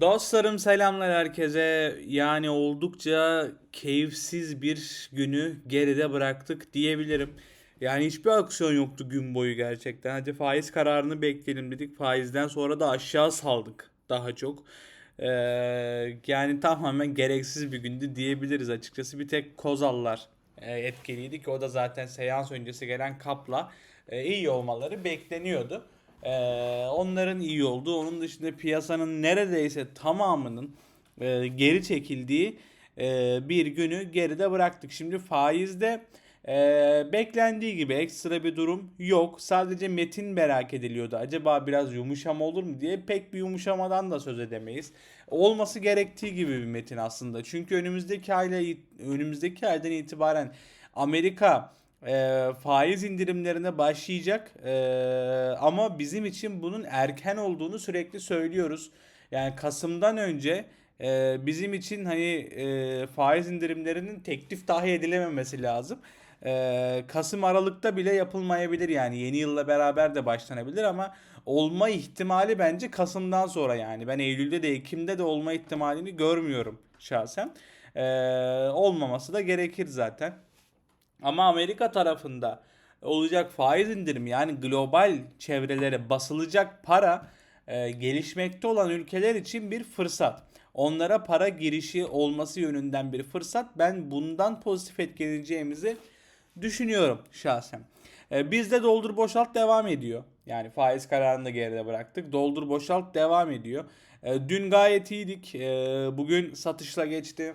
Dostlarım selamlar herkese. Yani oldukça keyifsiz bir günü geride bıraktık diyebilirim. Yani hiçbir aksiyon yoktu gün boyu gerçekten. Hadi faiz kararını bekleyelim dedik. Faizden sonra da aşağı saldık daha çok. Ee, yani tamamen gereksiz bir gündü diyebiliriz açıkçası. Bir tek Kozallar e, etkiliydi ki o da zaten seans öncesi gelen kapla e, iyi olmaları bekleniyordu. Ee, onların iyi olduğu, onun dışında piyasanın neredeyse tamamının e, geri çekildiği e, bir günü geride bıraktık. Şimdi faizde e, beklendiği gibi ekstra bir durum yok. Sadece metin merak ediliyordu. Acaba biraz yumuşama olur mu diye pek bir yumuşamadan da söz edemeyiz. Olması gerektiği gibi bir metin aslında. Çünkü önümüzdeki ayla önümüzdeki aydan itibaren Amerika e, faiz indirimlerine başlayacak. E, ama bizim için bunun erken olduğunu sürekli söylüyoruz. Yani Kasım'dan önce e, bizim için hani e, faiz indirimlerinin teklif dahi edilememesi lazım. E, Kasım Aralık'ta bile yapılmayabilir yani yeni yılla beraber de başlanabilir ama olma ihtimali bence Kasım'dan sonra yani ben Eylül'de de Ekim'de de olma ihtimalini görmüyorum şahsen. E, olmaması da gerekir zaten. Ama Amerika tarafında olacak faiz indirimi yani global çevrelere basılacak para e, gelişmekte olan ülkeler için bir fırsat. Onlara para girişi olması yönünden bir fırsat. Ben bundan pozitif etkileneceğimizi düşünüyorum şahsen. E, bizde doldur boşalt devam ediyor. Yani faiz kararını da geride bıraktık. Doldur boşalt devam ediyor. E, dün gayet iyiydik. E, bugün satışla geçti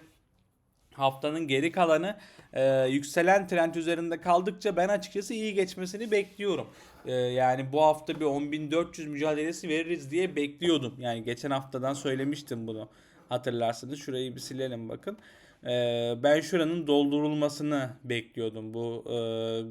haftanın geri kalanı e, yükselen trend üzerinde kaldıkça ben açıkçası iyi geçmesini bekliyorum. E, yani bu hafta bir 10.400 mücadelesi veririz diye bekliyordum. Yani geçen haftadan söylemiştim bunu hatırlarsınız. Şurayı bir silelim bakın. E, ben şuranın doldurulmasını bekliyordum. Bu e,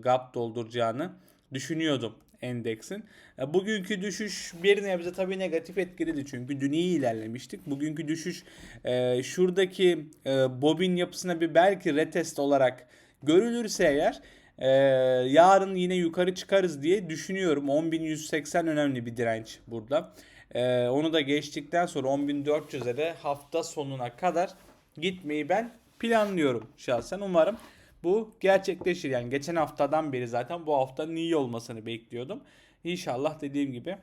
gap dolduracağını düşünüyordum endeksin. Bugünkü düşüş bir nebze tabii negatif etkiledi çünkü dün iyi ilerlemiştik. Bugünkü düşüş e, şuradaki e, bobin yapısına bir belki retest olarak görülürse eğer e, yarın yine yukarı çıkarız diye düşünüyorum. 10.180 önemli bir direnç burada. E, onu da geçtikten sonra 10.400'e de hafta sonuna kadar gitmeyi ben planlıyorum şahsen. Umarım bu gerçekleşir. Yani geçen haftadan beri zaten bu haftanın iyi olmasını bekliyordum. İnşallah dediğim gibi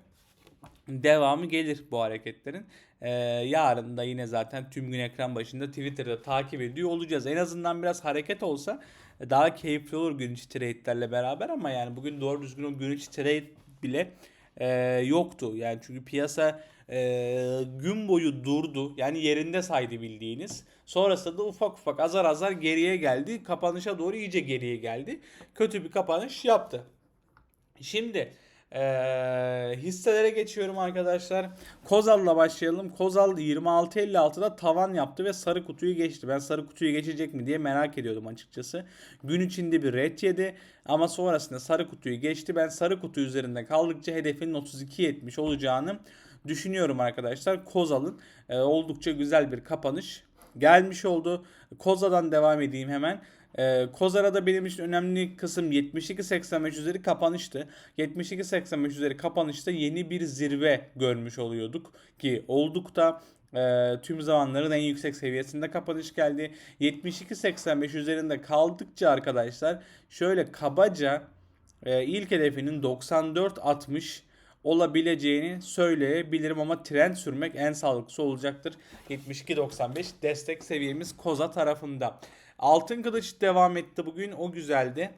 devamı gelir bu hareketlerin. Ee, yarın da yine zaten tüm gün ekran başında Twitter'da takip ediyor olacağız. En azından biraz hareket olsa daha keyifli olur gün içi trade'lerle beraber ama yani bugün doğru düzgün o gün içi trade bile e, yoktu. Yani çünkü piyasa e, gün boyu durdu. Yani yerinde saydı bildiğiniz. Sonrasında da ufak ufak azar azar geriye geldi. Kapanışa doğru iyice geriye geldi. Kötü bir kapanış yaptı. Şimdi e, hisselere geçiyorum arkadaşlar. Kozal'la başlayalım. Kozal 26.56'da tavan yaptı ve sarı kutuyu geçti. Ben sarı kutuyu geçecek mi diye merak ediyordum açıkçası. Gün içinde bir red yedi ama sonrasında sarı kutuyu geçti. Ben sarı kutu üzerinde kaldıkça hedefinin 32.70 olacağını düşünüyorum arkadaşlar. Kozal'ın e, oldukça güzel bir kapanış gelmiş oldu. Koza'dan devam edeyim hemen. Ee, Kozara'da benim için önemli kısım 72.85 üzeri kapanıştı. 72.85 üzeri kapanışta yeni bir zirve görmüş oluyorduk ki olduk da e, tüm zamanların en yüksek seviyesinde kapanış geldi. 72.85 üzerinde kaldıkça arkadaşlar şöyle kabaca e, ilk hedefinin 94.60 olabileceğini söyleyebilirim ama trend sürmek en sağlıklısı olacaktır. 72.95 destek seviyemiz Koza tarafında. Altın kılıç devam etti bugün. O güzeldi.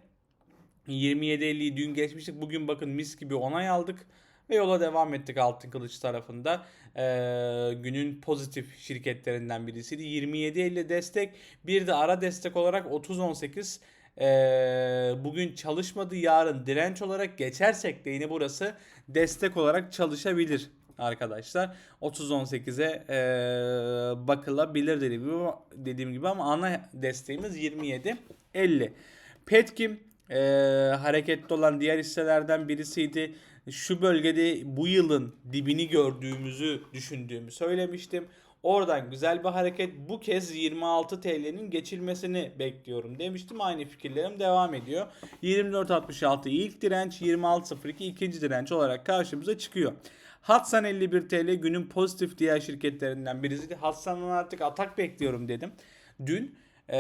27.50'yi dün geçmiştik. Bugün bakın mis gibi onay aldık. Ve yola devam ettik Altın Kılıç tarafında. Ee, günün pozitif şirketlerinden birisiydi. 27.50 destek. Bir de ara destek olarak 30.18 ee, bugün çalışmadı yarın direnç olarak geçersek de yine burası destek olarak çalışabilir arkadaşlar. 30-18'e e, bakılabilir dediğim gibi, dediğim gibi ama ana desteğimiz 27-50. Petkim e, hareketli olan diğer hisselerden birisiydi. Şu bölgede bu yılın dibini gördüğümüzü düşündüğümü söylemiştim. Oradan güzel bir hareket. Bu kez 26 TL'nin geçilmesini bekliyorum demiştim. Aynı fikirlerim devam ediyor. 24.66 ilk direnç, 26.02 ikinci direnç olarak karşımıza çıkıyor. Hatsan 51 TL günün pozitif diğer şirketlerinden birisi. Hatsan'dan artık atak bekliyorum dedim. Dün ee,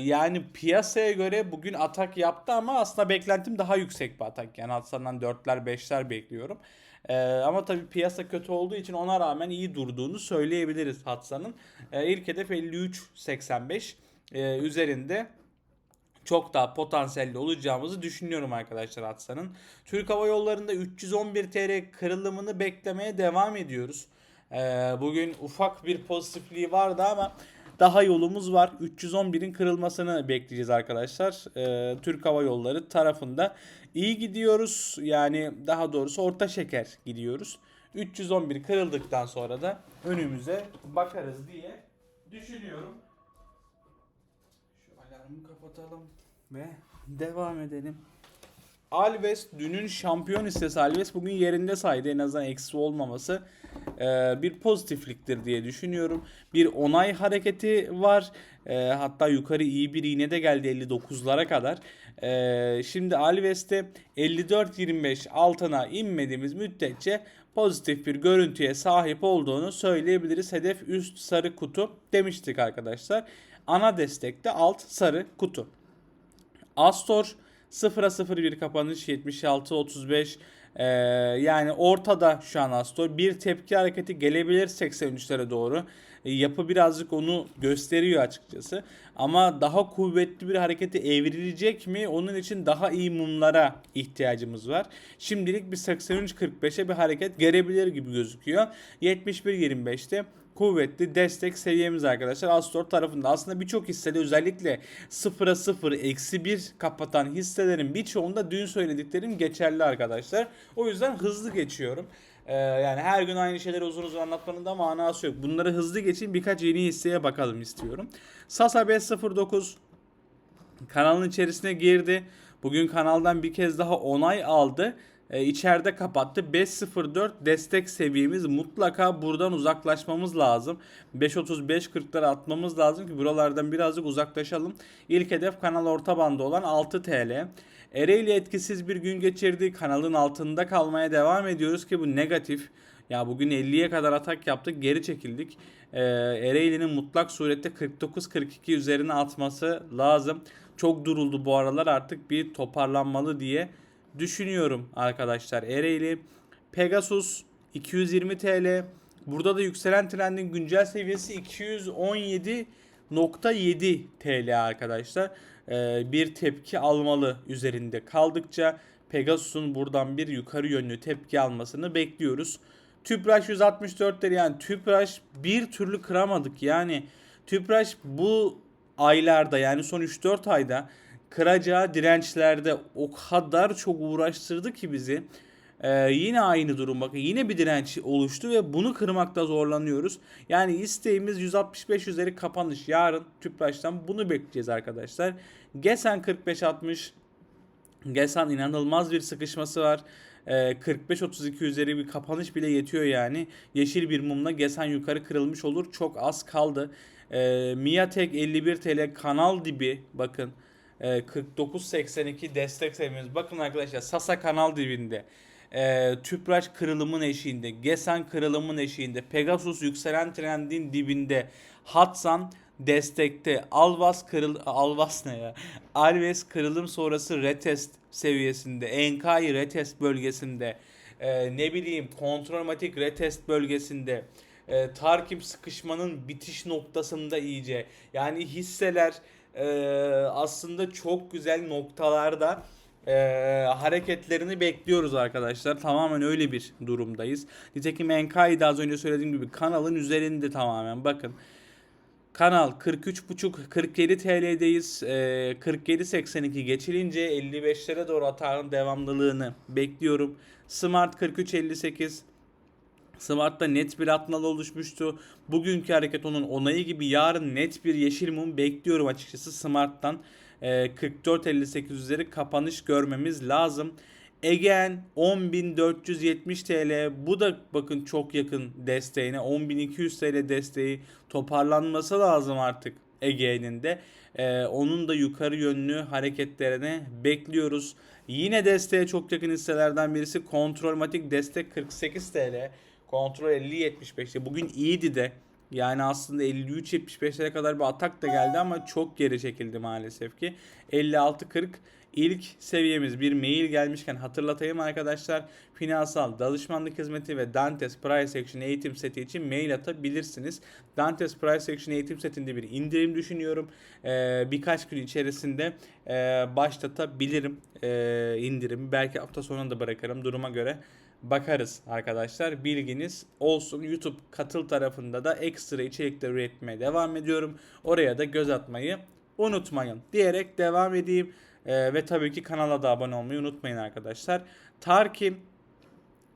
yani piyasaya göre bugün atak yaptı ama aslında beklentim daha yüksek bir atak. Yani Hatsan'dan 4'ler 5'ler bekliyorum. Ee, ama tabii piyasa kötü olduğu için ona rağmen iyi durduğunu söyleyebiliriz Hatsan'ın. Ee, ilk hedef 53.85 ee, üzerinde çok daha potansiyelli olacağımızı düşünüyorum arkadaşlar Hatsan'ın. Türk Hava Yolları'nda 311 TL kırılımını beklemeye devam ediyoruz. Ee, bugün ufak bir pozitifliği vardı ama daha yolumuz var. 311'in kırılmasını bekleyeceğiz arkadaşlar. Ee, Türk Hava Yolları tarafında iyi gidiyoruz. Yani daha doğrusu orta şeker gidiyoruz. 311 kırıldıktan sonra da önümüze bakarız diye düşünüyorum. Şu alarmı kapatalım ve devam edelim. Alves dünün şampiyon listesi Alves bugün yerinde saydı en azından eksi olmaması e, bir pozitifliktir diye düşünüyorum. Bir onay hareketi var. E, hatta yukarı iyi bir iğne de geldi 59'lara kadar. E, şimdi Alves'te 54-25 altına inmediğimiz müddetçe pozitif bir görüntüye sahip olduğunu söyleyebiliriz. Hedef üst sarı kutu demiştik arkadaşlar. Ana destekte alt sarı kutu. Astor 0'a 0 bir kapanış 76-35 ee, yani ortada şu an Astor. Bir tepki hareketi gelebilir 83'lere doğru. Ee, yapı birazcık onu gösteriyor açıkçası. Ama daha kuvvetli bir hareketi evrilecek mi? Onun için daha iyi mumlara ihtiyacımız var. Şimdilik bir 83-45'e bir hareket gelebilir gibi gözüküyor. 71-25'te kuvvetli destek seviyemiz arkadaşlar. Astor tarafında aslında birçok hissede özellikle 0'a 0 eksi 1 kapatan hisselerin birçoğunda dün söylediklerim geçerli arkadaşlar. O yüzden hızlı geçiyorum. Ee, yani her gün aynı şeyleri uzun uzun anlatmanın da manası yok. Bunları hızlı geçin birkaç yeni hisseye bakalım istiyorum. Sasa 509 kanalın içerisine girdi. Bugün kanaldan bir kez daha onay aldı e, içeride kapattı. 5.04 destek seviyemiz mutlaka buradan uzaklaşmamız lazım. 5.35-40'lara atmamız lazım ki buralardan birazcık uzaklaşalım. İlk hedef kanal orta bandı olan 6 TL. Ereğli etkisiz bir gün geçirdi. Kanalın altında kalmaya devam ediyoruz ki bu negatif. Ya bugün 50'ye kadar atak yaptık geri çekildik. Ee, Ereğli'nin mutlak surette 49-42 üzerine atması lazım. Çok duruldu bu aralar artık bir toparlanmalı diye düşünüyorum arkadaşlar. Ereğli Pegasus 220 TL. Burada da yükselen trendin güncel seviyesi 217.7 TL arkadaşlar. Ee, bir tepki almalı üzerinde kaldıkça Pegasus'un buradan bir yukarı yönlü tepki almasını bekliyoruz. Tüpraş 164 TL yani Tüpraş bir türlü kıramadık. Yani Tüpraş bu aylarda yani son 3-4 ayda kıracağı dirençlerde o kadar çok uğraştırdı ki bizi. Ee, yine aynı durum bakın yine bir direnç oluştu ve bunu kırmakta zorlanıyoruz. Yani isteğimiz 165 üzeri kapanış yarın Tüpraş'tan bunu bekleyeceğiz arkadaşlar. Gesen 45-60 Gesan inanılmaz bir sıkışması var. Ee, 45-32 üzeri bir kapanış bile yetiyor yani. Yeşil bir mumla Gesen yukarı kırılmış olur. Çok az kaldı. Ee, Miatek 51 TL kanal dibi bakın. 49.82 destek seviyemiz. Bakın arkadaşlar Sasa kanal dibinde. E, Tüpraş kırılımın eşiğinde, Gesan kırılımın eşiğinde, Pegasus yükselen trendin dibinde, Hatsan destekte, Alvas kırıl Alvas ne ya? Alves kırılım sonrası retest seviyesinde, Enkai retest bölgesinde, e, ne bileyim kontrolmatik retest bölgesinde, e, Tarkim sıkışmanın bitiş noktasında iyice. Yani hisseler e, aslında çok güzel noktalarda e, hareketlerini bekliyoruz arkadaşlar. Tamamen öyle bir durumdayız. Nitekim Enkai de az önce söylediğim gibi kanalın üzerinde tamamen bakın. Kanal 43.5 47 TL'deyiz. E, 47.82 geçilince 55'lere doğru atağın devamlılığını bekliyorum. Smart 43.58 Smart'ta net bir atnal oluşmuştu. Bugünkü hareket onun onayı gibi yarın net bir yeşil mum bekliyorum açıkçası Smart'tan. E, 44.58 üzeri kapanış görmemiz lazım. Egen 10.470 TL bu da bakın çok yakın desteğine 10.200 TL desteği toparlanması lazım artık Ege'nin de. Ee, onun da yukarı yönlü hareketlerini bekliyoruz. Yine desteğe çok yakın hisselerden birisi Kontrolmatik destek 48 TL. Kontrol 50.75'te. Bugün iyiydi de. Yani aslında 53.75'lere kadar bir atak da geldi ama çok geri çekildi maalesef ki. 56.40 ilk seviyemiz bir mail gelmişken hatırlatayım arkadaşlar. Finansal danışmanlık hizmeti ve Dantes Price Action eğitim seti için mail atabilirsiniz. Dantes Price Action eğitim setinde bir indirim düşünüyorum. Ee, birkaç gün içerisinde e, başlatabilirim e, indirimi. Belki hafta sonunda da bırakırım duruma göre bakarız arkadaşlar. Bilginiz olsun. YouTube katıl tarafında da ekstra içerikler üretmeye devam ediyorum. Oraya da göz atmayı unutmayın diyerek devam edeyim. Ee, ve tabii ki kanala da abone olmayı unutmayın arkadaşlar. Tarkim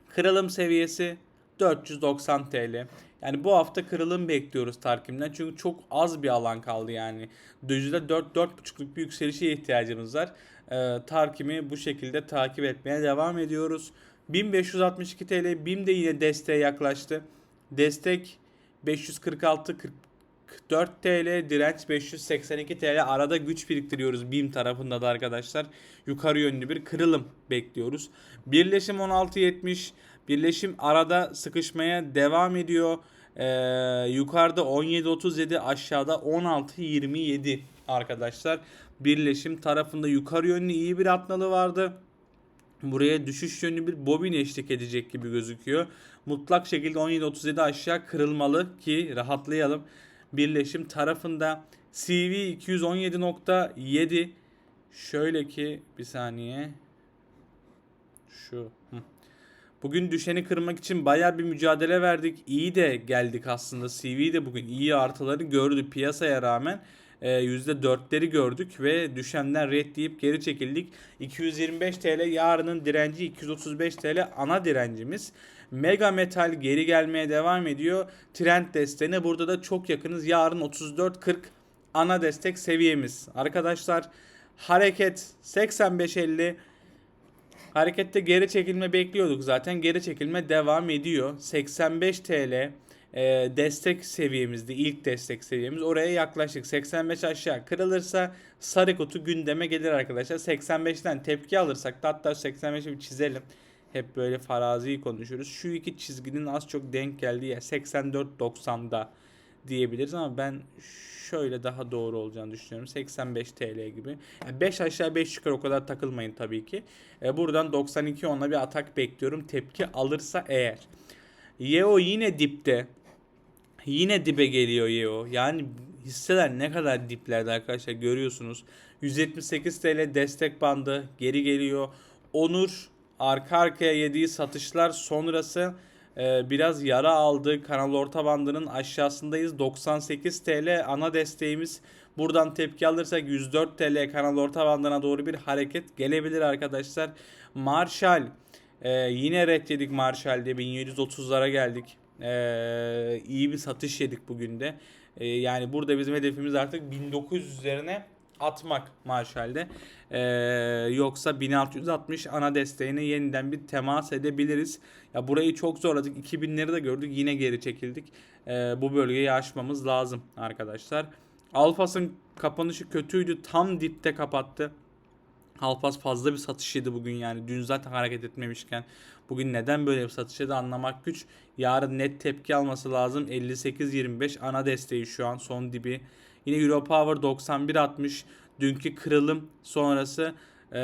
kırılım seviyesi 490 TL. Yani bu hafta kırılım bekliyoruz Tarkim'den. Çünkü çok az bir alan kaldı yani. %4-4,5'luk bir yükselişe ihtiyacımız var. Ee, Tarkim'i bu şekilde takip etmeye devam ediyoruz. 1562 TL. BİM de yine desteğe yaklaştı. Destek 546 44 TL, direnç 582 TL. Arada güç biriktiriyoruz BİM tarafında da arkadaşlar. Yukarı yönlü bir kırılım bekliyoruz. Birleşim 16.70. Birleşim arada sıkışmaya devam ediyor. Ee, yukarıda 17.37 aşağıda 16.27 arkadaşlar. Birleşim tarafında yukarı yönlü iyi bir atnalı vardı. Buraya düşüş yönlü bir bobin eşlik edecek gibi gözüküyor. Mutlak şekilde 17.37 aşağı kırılmalı ki rahatlayalım. Birleşim tarafında CV 217.7 şöyle ki bir saniye şu. Bugün düşeni kırmak için baya bir mücadele verdik. İyi de geldik aslında. CV de bugün iyi artıları gördü piyasaya rağmen. %4'leri gördük ve düşenden red deyip geri çekildik. 225 TL yarının direnci 235 TL ana direncimiz. Mega Metal geri gelmeye devam ediyor. Trend desteğine burada da çok yakınız. Yarın 34.40 ana destek seviyemiz. Arkadaşlar hareket 85.50 Harekette geri çekilme bekliyorduk zaten. Geri çekilme devam ediyor. 85 TL e, destek seviyemizdi. ilk destek seviyemiz. Oraya yaklaştık. 85 aşağı kırılırsa sarı kutu gündeme gelir arkadaşlar. 85'ten tepki alırsak da hatta 85'i bir çizelim. Hep böyle farazi konuşuyoruz. Şu iki çizginin az çok denk geldiği yer 84-90'da diyebiliriz ama ben şöyle daha doğru olacağını düşünüyorum. 85 TL gibi. Yani 5 aşağı 5 yukarı o kadar takılmayın tabii ki. E, buradan 92 onla bir atak bekliyorum. Tepki alırsa eğer. Yeo yine dipte. Yine dibe geliyor Yeo. Yani hisseler ne kadar diplerde arkadaşlar görüyorsunuz. 178 TL destek bandı geri geliyor. Onur arka arkaya yediği satışlar sonrası e, biraz yara aldı. Kanal orta bandının aşağısındayız. 98 TL ana desteğimiz. Buradan tepki alırsak 104 TL kanal orta bandına doğru bir hareket gelebilir arkadaşlar. Marshall e, yine red yedik Marshall'de 1730'lara geldik. E, iyi bir satış yedik bugün de. E, yani burada bizim hedefimiz artık 1900 üzerine atmak Marshall'de. Ee, yoksa 1660 ana desteğine yeniden bir temas edebiliriz. Ya burayı çok zorladık. 2000'leri de gördük. Yine geri çekildik. Ee, bu bölgeyi aşmamız lazım arkadaşlar. Alfas'ın kapanışı kötüydü. Tam dipte kapattı. Alfas fazla bir satış yedi bugün yani. Dün zaten hareket etmemişken. Bugün neden böyle bir satış yedi anlamak güç. Yarın net tepki alması lazım. 58-25 ana desteği şu an son dibi. Yine Europower 91.60 dünkü kırılım sonrası e,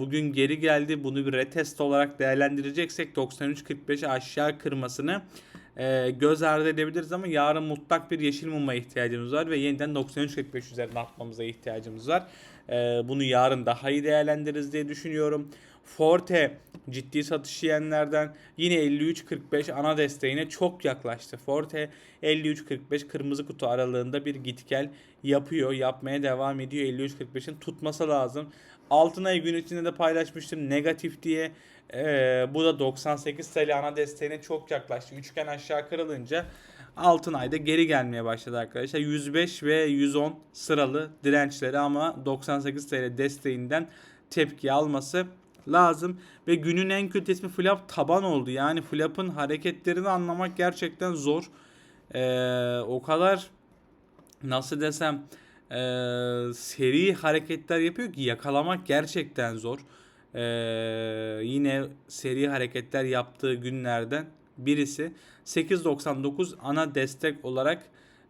bugün geri geldi. Bunu bir retest olarak değerlendireceksek 93.45'e aşağı kırmasını e, göz ardı edebiliriz ama yarın mutlak bir yeşil muma ihtiyacımız var ve yeniden 93.45 üzerine atmamıza ihtiyacımız var. E, bunu yarın daha iyi değerlendiririz diye düşünüyorum. Forte ciddi satış yiyenlerden yine 53.45 ana desteğine çok yaklaştı. Forte 53.45 kırmızı kutu aralığında bir git gel yapıyor. Yapmaya devam ediyor. 53.45'in tutması lazım. Altın ay gün içinde de paylaşmıştım negatif diye. Ee, bu da 98 TL ana desteğine çok yaklaştı. Üçgen aşağı kırılınca altın ayda geri gelmeye başladı arkadaşlar. 105 ve 110 sıralı dirençleri ama 98 TL desteğinden tepki alması lazım. Ve günün en kötü ismi flap taban oldu. Yani flap'ın hareketlerini anlamak gerçekten zor. Ee, o kadar nasıl desem e, seri hareketler yapıyor ki yakalamak gerçekten zor. Ee, yine seri hareketler yaptığı günlerden birisi 8.99 ana destek olarak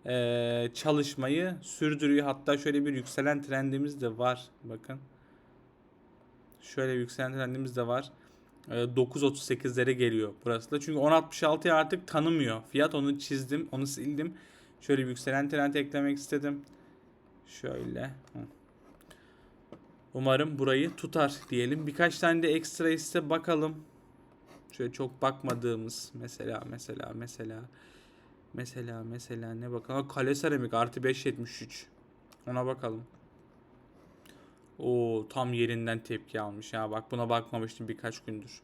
ee, çalışmayı sürdürüyor. Hatta şöyle bir yükselen trendimiz de var. Bakın. Şöyle yükselen trendimiz de var. Ee, 9.38'lere geliyor burası da. Çünkü 10.66'yı artık tanımıyor. Fiyat onu çizdim. Onu sildim. Şöyle yükselen trend eklemek istedim. Şöyle. Umarım burayı tutar diyelim. Birkaç tane de ekstra ise bakalım. Şöyle çok bakmadığımız mesela mesela mesela mesela mesela ne bakalım. Kale seramik artı 5.73. Ona bakalım. O tam yerinden tepki almış ya. Bak buna bakmamıştım birkaç gündür.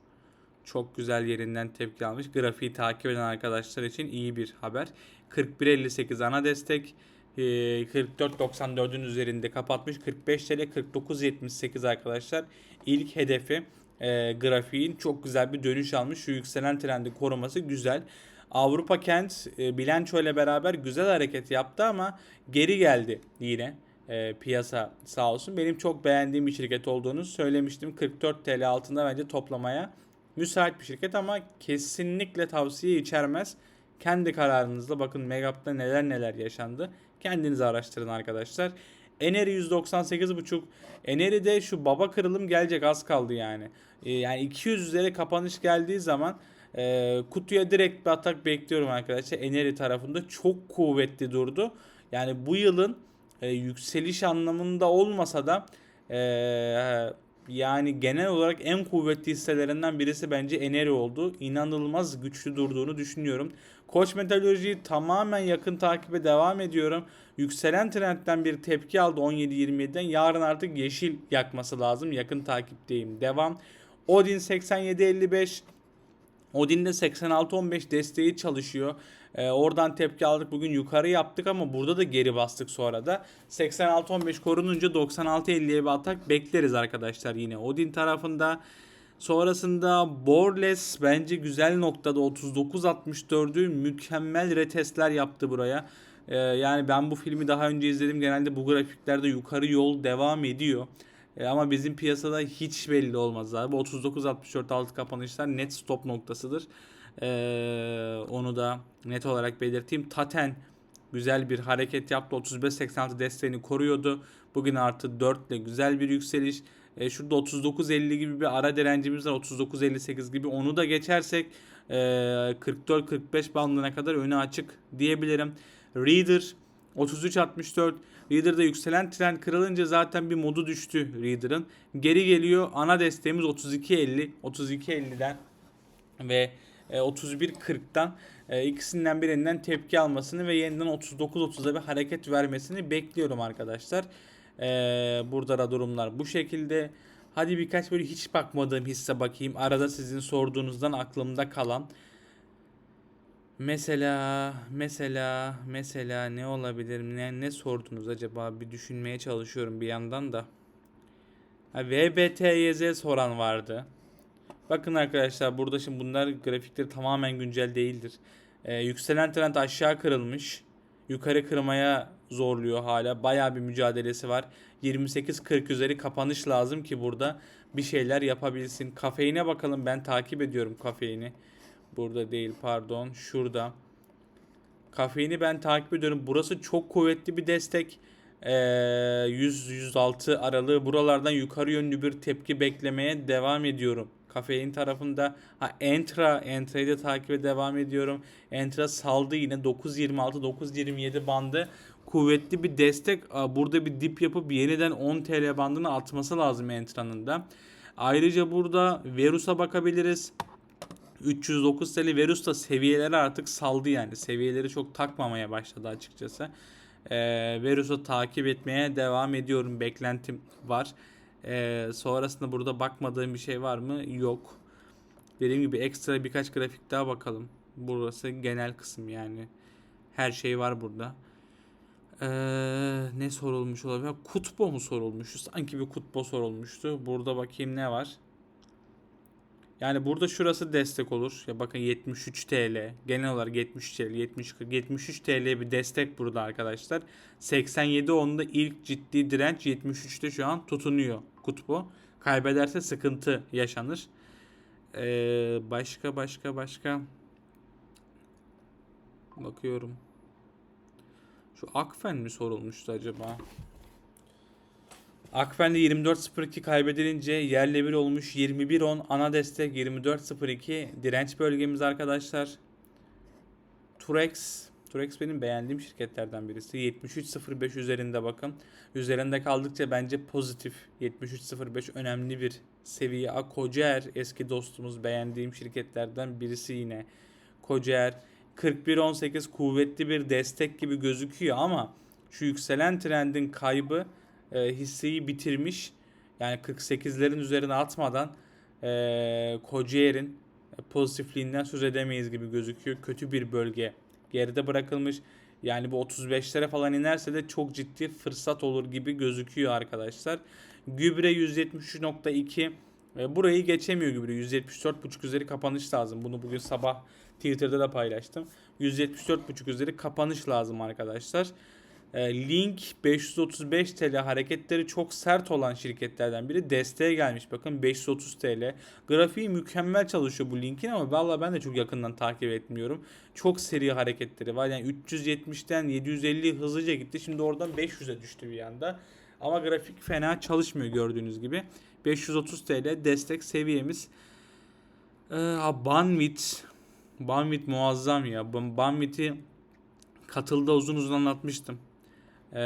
Çok güzel yerinden tepki almış. Grafiği takip eden arkadaşlar için iyi bir haber. 41.58 ana destek. Ee, 44.94'ün üzerinde kapatmış. 45 TL 49.78 arkadaşlar. İlk hedefi e, grafiğin çok güzel bir dönüş almış. Şu yükselen trendi koruması güzel. Avrupa Kent e, bilanço ile beraber güzel hareket yaptı ama geri geldi yine e, piyasa sağ olsun. Benim çok beğendiğim bir şirket olduğunu söylemiştim. 44 TL altında bence toplamaya müsait bir şirket ama kesinlikle tavsiye içermez. Kendi kararınızla bakın Megap'ta neler neler yaşandı. Kendiniz araştırın arkadaşlar. Eneri 198.5. Eneri'de şu baba kırılım gelecek az kaldı yani. E, yani 200 üzeri kapanış geldiği zaman e, kutuya direkt bir atak bekliyorum arkadaşlar. Eneri tarafında çok kuvvetli durdu. Yani bu yılın e, yükseliş anlamında olmasa da e, yani genel olarak en kuvvetli hisselerinden birisi bence Eneri oldu. İnanılmaz güçlü durduğunu düşünüyorum. Koç Metalurji'yi tamamen yakın takibe devam ediyorum. Yükselen trendten bir tepki aldı 17-27'den. Yarın artık yeşil yakması lazım. Yakın takipteyim. Devam. Odin 87-55. Odin'de 86-15 desteği çalışıyor. Ee, oradan tepki aldık. Bugün yukarı yaptık ama burada da geri bastık sonra da. 86-15 korununca 96-50'ye bir atak bekleriz arkadaşlar yine Odin tarafında. Sonrasında Borles bence güzel noktada 39-64'ü mükemmel retestler yaptı buraya. Ee, yani ben bu filmi daha önce izledim. Genelde bu grafiklerde yukarı yol devam ediyor. E, ama bizim piyasada hiç belli olmaz abi. 39-64 altı kapanışlar net stop noktasıdır. E, onu da net olarak belirteyim. Taten güzel bir hareket yaptı. 35-86 desteğini koruyordu. Bugün artı 4 ile güzel bir yükseliş. E, şurada 39-50 gibi bir ara direncimiz var. 39-58 gibi. Onu da geçersek e, 44-45 bandına kadar önü açık diyebilirim. Reader 33-64 Reader'da yükselen trend kırılınca zaten bir modu düştü Reader'ın. Geri geliyor. Ana desteğimiz 32.50. 32.50'den ve 31.40'dan e, ikisinden birinden tepki almasını ve yeniden 39.30'a bir hareket vermesini bekliyorum arkadaşlar. E, burada da durumlar bu şekilde. Hadi birkaç böyle hiç bakmadığım hisse bakayım. Arada sizin sorduğunuzdan aklımda kalan. Mesela, mesela, mesela ne olabilir? Ne, ne sordunuz acaba? Bir düşünmeye çalışıyorum bir yandan da. Ha, VBTYZ soran vardı. Bakın arkadaşlar burada şimdi bunlar grafikleri tamamen güncel değildir. Ee, yükselen trend aşağı kırılmış. Yukarı kırmaya zorluyor hala. Baya bir mücadelesi var. 28-40 üzeri kapanış lazım ki burada bir şeyler yapabilsin. Kafeine bakalım ben takip ediyorum kafeini. Burada değil pardon. Şurada. Kafeini ben takip ediyorum. Burası çok kuvvetli bir destek. Ee, 100-106 aralığı buralardan yukarı yönlü bir tepki beklemeye devam ediyorum. Kafein tarafında ha, Entra, Entra'yı da takibe devam ediyorum. Entra saldı yine 9.26-9.27 bandı. Kuvvetli bir destek. Burada bir dip yapıp yeniden 10 TL bandını atması lazım Entra'nın da. Ayrıca burada Verus'a bakabiliriz. 309 TL Verus da seviyeleri artık saldı yani. Seviyeleri çok takmamaya başladı açıkçası. Ee, Verus'u takip etmeye devam ediyorum. Beklentim var. Ee, sonrasında burada bakmadığım bir şey var mı? Yok. Dediğim gibi ekstra birkaç grafik daha bakalım. Burası genel kısım yani. Her şey var burada. Ee, ne sorulmuş olabilir? Kutbo mu sorulmuştu? Sanki bir kutbo sorulmuştu. Burada bakayım ne var? Yani burada şurası destek olur. Ya bakın 73 TL. Genel olarak 73 TL, 70 73 TL bir destek burada arkadaşlar. 87 onda ilk ciddi direnç 73'te şu an tutunuyor kutbu. Kaybederse sıkıntı yaşanır. Ee, başka başka başka bakıyorum. Şu Akfen mi sorulmuştu acaba? Akfen'de 24.02 kaybedilince yerle bir olmuş 21.10 ana destek 24.02 direnç bölgemiz arkadaşlar. Turex Turex benim beğendiğim şirketlerden birisi. 73.05 üzerinde bakın. Üzerinde kaldıkça bence pozitif. 73.05 önemli bir seviye. Kocaer eski dostumuz beğendiğim şirketlerden birisi yine. Kocaer 41.18 kuvvetli bir destek gibi gözüküyor ama şu yükselen trendin kaybı e, hisseyi bitirmiş. Yani 48'lerin üzerine atmadan e, Kocaer'in pozitifliğinden söz edemeyiz gibi gözüküyor. Kötü bir bölge geride bırakılmış. Yani bu 35'lere falan inerse de çok ciddi fırsat olur gibi gözüküyor arkadaşlar. Gübre 173.2 e, burayı geçemiyor gübre. 174.5 üzeri kapanış lazım. Bunu bugün sabah Twitter'da da paylaştım. 174.5 üzeri kapanış lazım arkadaşlar. E, Link 535 TL hareketleri çok sert olan şirketlerden biri desteğe gelmiş. Bakın 530 TL. Grafiği mükemmel çalışıyor bu linkin ama vallahi ben de çok yakından takip etmiyorum. Çok seri hareketleri var. Yani 370'ten 750 hızlıca gitti. Şimdi oradan 500'e düştü bir anda. Ama grafik fena çalışmıyor gördüğünüz gibi. 530 TL destek seviyemiz. Ee, Banvit. Banvit muazzam ya. Banvit'i katılda uzun uzun anlatmıştım. Ee,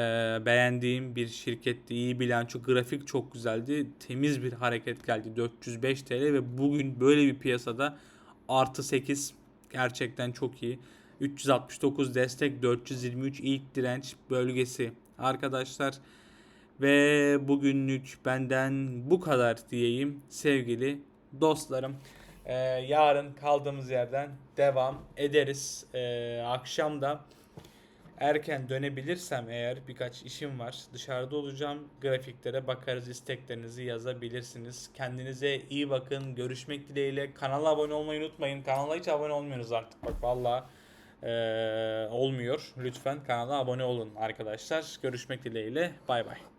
beğendiğim bir şirketti. İyi bilanço, grafik çok güzeldi. Temiz bir hareket geldi. 405 TL ve bugün böyle bir piyasada artı 8 gerçekten çok iyi. 369 destek, 423 ilk direnç bölgesi. Arkadaşlar ve bugünlük benden bu kadar diyeyim sevgili dostlarım. Ee, yarın kaldığımız yerden devam ederiz. Ee, akşam da erken dönebilirsem eğer birkaç işim var dışarıda olacağım. Grafiklere bakarız isteklerinizi yazabilirsiniz. Kendinize iyi bakın. Görüşmek dileğiyle. Kanala abone olmayı unutmayın. Kanala hiç abone olmuyorsunuz artık. Bak valla olmuyor. Lütfen kanala abone olun arkadaşlar. Görüşmek dileğiyle. Bay bay.